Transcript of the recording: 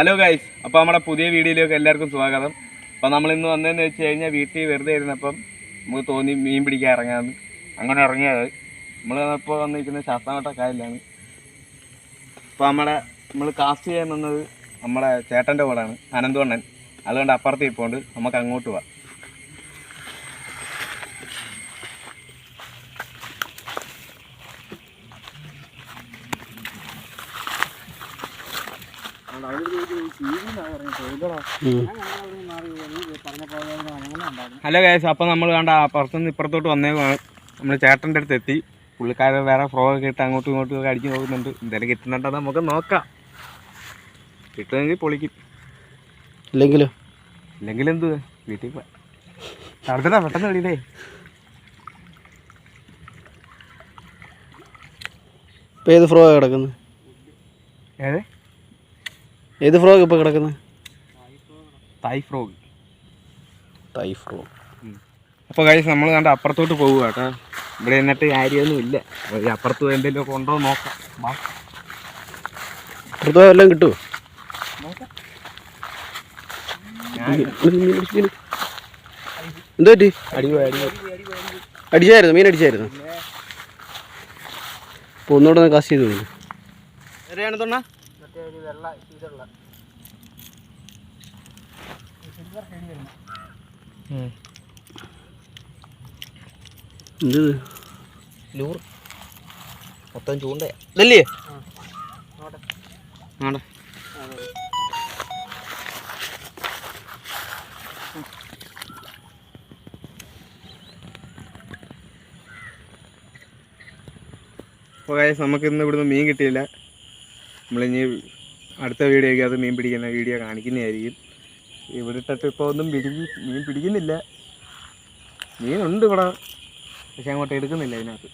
Hello guys അപ്പോൾ നമ്മുടെ പുതിയ വീഡിയോയിലേക്ക് എല്ലാവർക്കും സ്വാഗതം. അപ്പോൾ നമ്മൾ ഇന്ന് വന്നതെന്ന് വെച്ച് കഴിഞ്ഞാൽ വീട്ടിൽ വെറുതെ ഇരുന്നപ്പം നമുക്ക് തോന്നി മീൻ പിടിക്കാൻ ഇറങ്ങാമെന്ന് അങ്ങനെ ഇറങ്ങിയത്. നമ്മൾ ഇപ്പോൾ വന്നിരിക്കുന്നത് ശാസ്താംകോട്ട കായലിലാണ്. അപ്പോൾ നമ്മുടെ നമ്മൾ കാസ്റ്റ് ചെയ്യാൻ നമ്മുടെ ചേട്ടന്റെ കൂടെയാണ് അനന്തവണ്ണൻ അതുകൊണ്ട് അപ്പുറത്ത് ഇപ്പോണ്ട് നമുക്ക് അങ്ങോട്ട് പോവാം. ഹലോ ഗൈസ് അപ്പോൾ നമ്മൾ കണ്ട പുറത്തുനിന്ന് ഇപ്പുറത്തോട്ട് വന്നേ നമ്മൾ ചേട്ടന്റെ അടുത്ത് എത്തി. പുള്ളിക്കാരൻ വേറെ ഫ്രോ ഒക്കെ ഇട്ട് അങ്ങോട്ടും ഇങ്ങോട്ടും ഒക്കെ അടിച്ചു നോക്കുന്നുണ്ട്. എന്തായാലും കിട്ടുന്നുണ്ടോ നമുക്ക് നോക്കാം. കിട്ടുമെങ്കിൽ പൊളിക്കും. ഇല്ലെങ്കിലോ? ഇല്ലെങ്കിൽ എന്ത്? വീട്ടിൽ പോവാം തടുത്തടാ പെട്ടെന്ന് കളിയില്ലേ ഇപ്പം ഏത് ഫ്രോ കിടക്കുന്നത് ഏത്? ഏത് ഫ്രോഗ് ഇപ്പോൾ കിടക്കുന്നത് അപ്പൊ ഫ്രോഗ് അപ്പോൾ കഴിച്ച് നമ്മൾ കണ്ട അപ്പുറത്തോട്ട് പോകുക കേട്ടോ. ഇവിടെ എന്നിട്ട് കാര്യമൊന്നും ഇല്ല. അപ്പുറത്ത് എന്തെങ്കിലും കൊണ്ടോ ഉണ്ടോ നോക്കാം. വാ. പുറത്തോ എല്ലാം കിട്ടുമോ എന്തോ പറ്റി. അടിച്ചായിരുന്നു? മീൻ അടിച്ചായിരുന്നു? അപ്പോൾ ഒന്നുകൂടെ ഒന്ന് ഒരു വെള്ള ഇതുള്ള. ലൂർ. മൊത്തം ചൂണ്ട ഇതല്ലേ? ആടെ അപ്പോൾ നമുക്ക് ഇന്ന് ഇവിടുന്ന് മീൻ കിട്ടിയില്ല. നമ്മളിനി അടുത്ത വീഡിയോയ്ക്ക് അത് മീൻ പിടിക്കുന്ന വീഡിയോ കാണിക്കുന്നതായിരിക്കും. ഇവിടെ ഇട്ടിട്ട് ഇപ്പോൾ ഒന്നും പിടിക്കും മീൻ പിടിക്കുന്നില്ല. മീനുണ്ട് ഇവിടെ പക്ഷെ അങ്ങോട്ട് എടുക്കുന്നില്ല അതിനകത്ത്